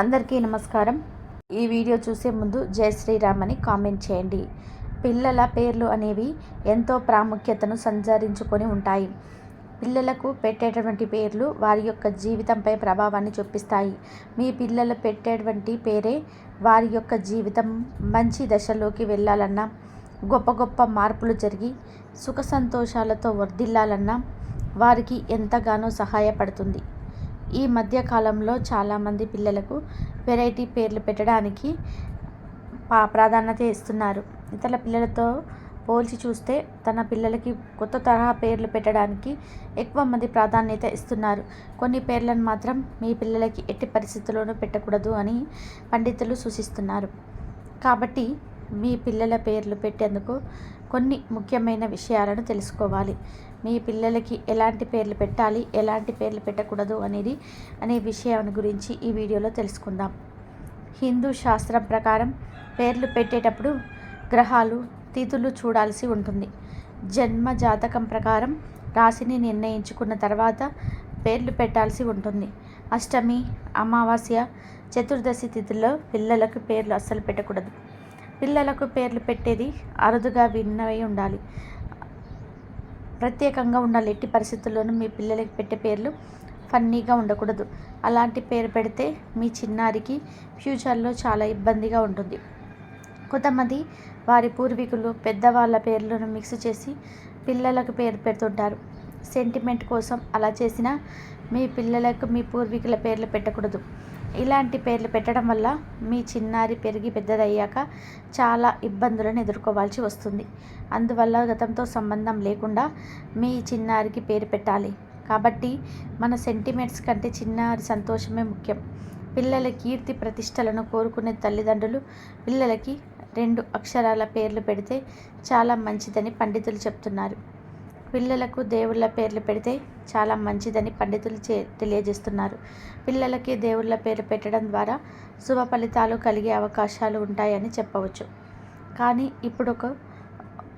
అందరికీ నమస్కారం. ఈ వీడియో చూసే ముందు జై శ్రీరామ్ అని కామెంట్ చేయండి. పిల్లల పేర్లు అనేవి ఎంతో ప్రాముఖ్యతను సంచరించుకొని ఉంటాయి. పిల్లలకు పెట్టేటటువంటి పేర్లు వారి యొక్క జీవితంపై ప్రభావాన్ని చూపిస్తాయి. మీ పిల్లలు పెట్టేటువంటి పేరే వారి యొక్క జీవితం. మంచి దశలోకి వెళ్ళాలన్నా గొప్ప గొప్ప మార్పులు జరిగి సుఖ సంతోషాలతో వర్ధిల్లాలన్నా వారికి ఎంతగానో సహాయపడుతుంది. ఈ మధ్య కాలంలో చాలామంది పిల్లలకు వెరైటీ పేర్లు పెట్టడానికి పా ప్రాధాన్యత ఇస్తున్నారు. ఇతర పిల్లలతో పోల్చి చూస్తే తన పిల్లలకి కొత్త తరహా పేర్లు పెట్టడానికి ఎక్కువ మంది ప్రాధాన్యత ఇస్తున్నారు. కొన్ని పేర్లను మాత్రం మీ పిల్లలకి ఎట్టి పరిస్థితుల్లోనూ పెట్టకూడదు అని పండితులు సూచిస్తున్నారు. కాబట్టి మీ పిల్లల పేర్లు పెట్టేందుకు కొన్ని ముఖ్యమైన విషయాలను తెలుసుకోవాలి. మీ పిల్లలకి ఎలాంటి పేర్లు పెట్టాలి ఎలాంటి పేర్లు పెట్టకూడదు అనేది అనే విషయం గురించి ఈ వీడియోలో తెలుసుకుందాం. హిందూ శాస్త్రం ప్రకారం పేర్లు పెట్టేటప్పుడు గ్రహాలు తిథులు చూడాల్సి ఉంటుంది. జన్మ జాతకం ప్రకారం రాశిని నిర్ణయించుకున్న తర్వాత పేర్లు పెట్టాల్సి ఉంటుంది. అష్టమి అమావాస్య చతుర్దశి తిథుల్లో పిల్లలకు పేర్లు అస్సలు పెట్టకూడదు. పిల్లలకు పేర్లు పెట్టేది అరుదుగా విన్నవై ఉండాలి. ప్రత్యేకంగా ఉండాలి. ఎట్టి పరిస్థితుల్లోనూ మీ పిల్లలకి పెట్టే పేర్లు ఫన్నీగా ఉండకూడదు. అలాంటి పేరు పెడితే మీ చిన్నారికి ఫ్యూచర్లో చాలా ఇబ్బందిగా ఉంటుంది. కొంతమంది వారి పూర్వీకులు పెద్దవాళ్ళ పేర్లను మిక్స్ చేసి పిల్లలకు పేరు పెడుతుంటారు. సెంటిమెంట్ కోసం అలా చేసినా మీ పిల్లలకు మీ పూర్వీకుల పేర్లు పెట్టకూడదు. ఇలాంటి పేర్లు పెట్టడం వల్ల మీ చిన్నారి పెరిగి పెద్దదయ్యాక చాలా ఇబ్బందులను ఎదుర్కోవాల్సి వస్తుంది. అందువల్ల గతంతో సంబంధం లేకుండా మీ చిన్నారికి పేరు పెట్టాలి. కాబట్టి మన సెంటిమెంట్స్ కంటే చిన్నారి సంతోషమే ముఖ్యం. పిల్లల కీర్తి ప్రతిష్టలను కోరుకునే తల్లిదండ్రులు పిల్లలకి రెండు అక్షరాల పేర్లు పెడితే చాలా మంచిదని పండితులు చెప్తున్నారు. పిల్లలకు దేవుళ్ళ పేర్లు పెడితే చాలా మంచిదని పండితులు చే తెలియజేస్తున్నారు. పిల్లలకి దేవుళ్ళ పేరు పెట్టడం ద్వారా శుభ ఫలితాలు కలిగే అవకాశాలు ఉంటాయని చెప్పవచ్చు. కానీ ఇప్పుడు ఒక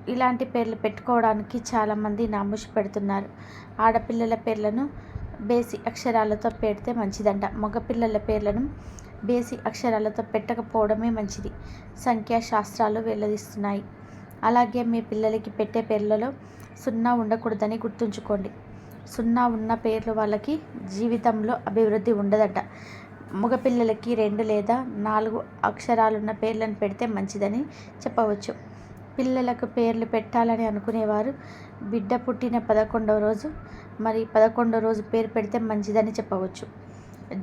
ఇలాంటి పేర్లు పెట్టుకోవడానికి చాలామంది నాముషి పెడుతున్నారు. ఆడపిల్లల పేర్లను బేసి అక్షరాలతో పెడితే మంచిదంట. మగపిల్లల పేర్లను బేసి అక్షరాలతో పెట్టకపోవడమే మంచిది. సంఖ్యాశాస్త్రాలు వెల్లడిస్తున్నాయి. అలాగే మీ పిల్లలకి పెట్టే పేర్లలో సున్నా ఉండకూడదని గుర్తుంచుకోండి. సున్నా ఉన్న పేర్లు వాళ్ళకి జీవితంలో అభివృద్ధి ఉండదట. మగపిల్లలకి రెండు లేదా నాలుగు అక్షరాలున్న పేర్లను పెడితే మంచిదని చెప్పవచ్చు. పిల్లలకు పేర్లు పెట్టాలని అనుకునేవారు. బిడ్డ పుట్టిన పదకొండవ రోజు మరి పదకొండవ రోజు పేరు పెడితే మంచిదని చెప్పవచ్చు.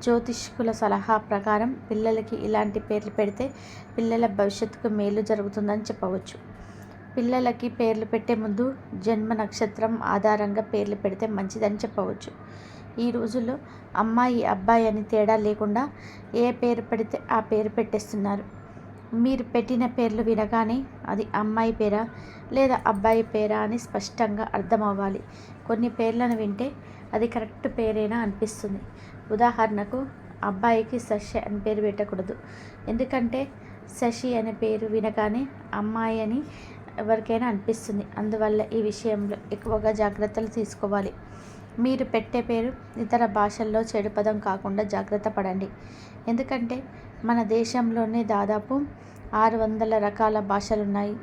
జ్యోతిష్కుల సలహా ప్రకారం పిల్లలకి ఇలాంటి పేర్లు పెడితే పిల్లల భవిష్యత్తుకు మేలు జరుగుతుందని చెప్పవచ్చు. పిల్లలకి పేర్లు పెట్టే ముందు జన్మ నక్షత్రం ఆధారంగా పేర్లు పెడితే మంచిదని చెప్పవచ్చు. ఈ రోజుల్లో అమ్మాయి అబ్బాయి అని తేడా లేకుండా ఏ పేరు పెడితే ఆ పేరు పెట్టేస్తున్నారు. మీరు పెట్టిన పేర్లు వినగానే అది అమ్మాయి పేరా లేదా అబ్బాయి పేరా అని స్పష్టంగా అర్థం అవ్వాలి కొన్ని పేర్లను వింటే అది కరెక్ట్ పేరేనా అనిపిస్తుంది. ఉదాహరణకు అబ్బాయికి శశి అని పేరు పెట్టకూడదు. ఎందుకంటే శశి అనే పేరు వినగానే అమ్మాయి అని ఎవరికైనా అనిపిస్తుంది. అందువల్ల ఈ విషయంలో ఎక్కువగా జాగ్రత్తలు తీసుకోవాలి. మీరు పెట్టే పేరు ఇతర భాషల్లో చెడు పదం కాకుండా జాగ్రత్త పడండి. ఎందుకంటే మన దేశంలోనే దాదాపు ఆరు వందల రకాల భాషలు ఉన్నాయి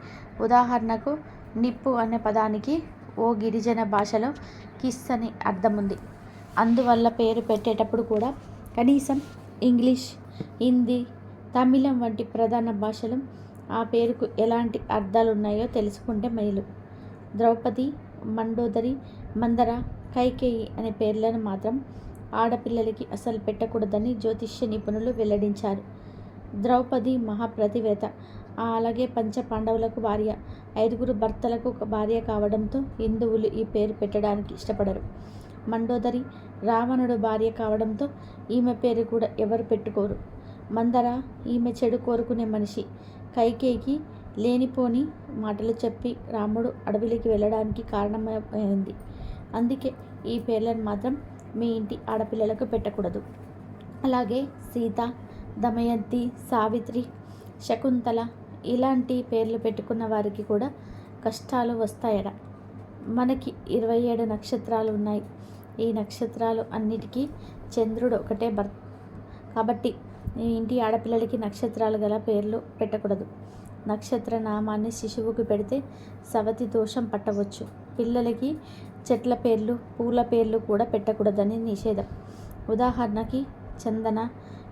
ఉదాహరణకు నిప్పు అనే పదానికి ఓ గిరిజన భాషలో కిస్ అని అర్థం ఉంది అందువల్ల పేరు పెట్టేటప్పుడు కూడా కనీసం ఇంగ్లీష్ హిందీ తమిళం వంటి ప్రధాన భాషలు ఆ పేరుకు ఎలాంటి అర్థాలు ఉన్నాయో తెలుసుకుంటే మేలు. ద్రౌపది మండోదరి మందర కైకేయి అనే పేర్లను మాత్రం ఆడపిల్లలకి అసలు పెట్టకూడదని జ్యోతిష్య నిపుణులు వెల్లడించారు. ద్రౌపది మహాప్రతివేత. అలాగే పంచ పాండవులకు భార్య. ఐదుగురు భర్తలకు భార్య కావడంతో హిందువులు ఈ పేరు పెట్టడానికి ఇష్టపడరు. మండోదరి రావణుడు భార్య కావడంతో ఈమె పేరు కూడా ఎవరు పెట్టుకోరు. మందర ఈమె చెడు కోరుకునే మనిషి. కైకేయికి లేనిపోని మాటలు చెప్పి రాముడు అడవిలోకి వెళ్ళడానికి కారణమైంది. అందుకే ఈ పేర్లను మాత్రం మీ ఇంటి ఆడపిల్లలకు పెట్టకూడదు. అలాగే సీత దమయంతి సావిత్రి శకుంతల ఇలాంటి పేర్లు పెట్టుకున్న వారికి కూడా కష్టాలు వస్తాయట. మనకి ఇరవై ఏడు నక్షత్రాలు ఉన్నాయి. ఈ నక్షత్రాలు అన్నిటికీ చంద్రుడు ఒకటే భర్త. కాబట్టి ఇంటి ఆడపిల్లలకి నక్షత్రాలు గల పేర్లు పెట్టకూడదు. నక్షత్ర నామాన్ని శిశువుకు పెడితే సవతి దోషం పట్టవచ్చు. పిల్లలకి చెట్ల పేర్లు పూల పేర్లు కూడా పెట్టకూడదని నిషేధం. ఉదాహరణకి చందన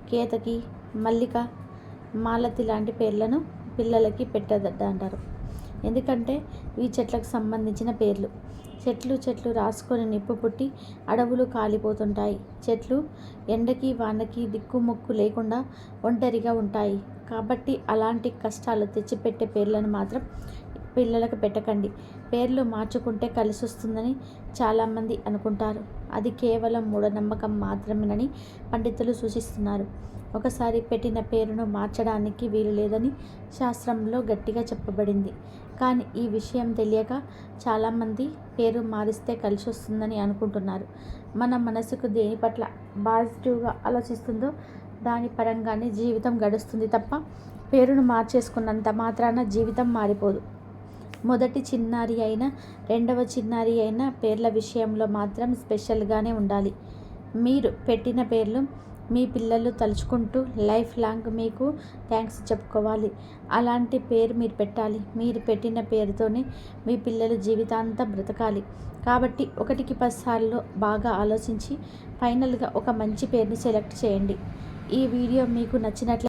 కేతకి మల్లిక మాలతి లాంటి పేర్లను పిల్లలకి పెట్టదంటారు. ఎందుకంటే ఈ చెట్లకు సంబంధించిన పేర్లు. చెట్లు చెట్లు రాసుకొని నిప్పు పుట్టి అడవులు కాలిపోతుంటాయి. చెట్లు ఎండకి వానకి దిక్కుముక్కు లేకుండా ఒంటరిగా ఉంటాయి. కాబట్టి అలాంటి కష్టాలు తెచ్చిపెట్టే పేర్లను మాత్రం పిల్లలకు పెట్టకండి. పేర్లు మార్చుకుంటే కలిసి వస్తుందని చాలామంది అనుకుంటారు. అది కేవలం మూఢనమ్మకం మాత్రమేనని పండితులు సూచిస్తున్నారు. ఒకసారి పెట్టిన పేరును మార్చడానికి వీలు లేదని శాస్త్రంలో గట్టిగా చెప్పబడింది. కానీ ఈ విషయం తెలియక చాలామంది పేరు మారిస్తే కలిసి వస్తుందని అనుకుంటున్నారు. మన మనసుకు దేని పట్ల పాజిటివ్గా ఆలోచిస్తుందో దాని పరంగానే జీవితం గడుస్తుంది తప్ప పేరును మార్చేసుకున్నంత మాత్రాన జీవితం మారిపోదు. మొదటి చిన్నారి అయినా రెండవ చిన్నారి అయినా పేర్ల విషయంలో మాత్రం స్పెషల్గానే ఉండాలి. మీరు పెట్టిన పేర్లు మీ పిల్లలు తలుచుకుంటూ లైఫ్ లాంగ్ మీకు థ్యాంక్స్ చెప్పుకోవాలి. అలాంటి పేరు మీరు పెట్టాలి. మీరు పెట్టిన పేరుతోనే మీ పిల్లలు జీవితాంతం బ్రతకాలి. కాబట్టి ఒకటికి పదిసార్లు బాగా ఆలోచించి ఫైనల్గా ఒక మంచి పేరుని సెలెక్ట్ చేయండి. ఈ వీడియో మీకు నచ్చినట్లయితే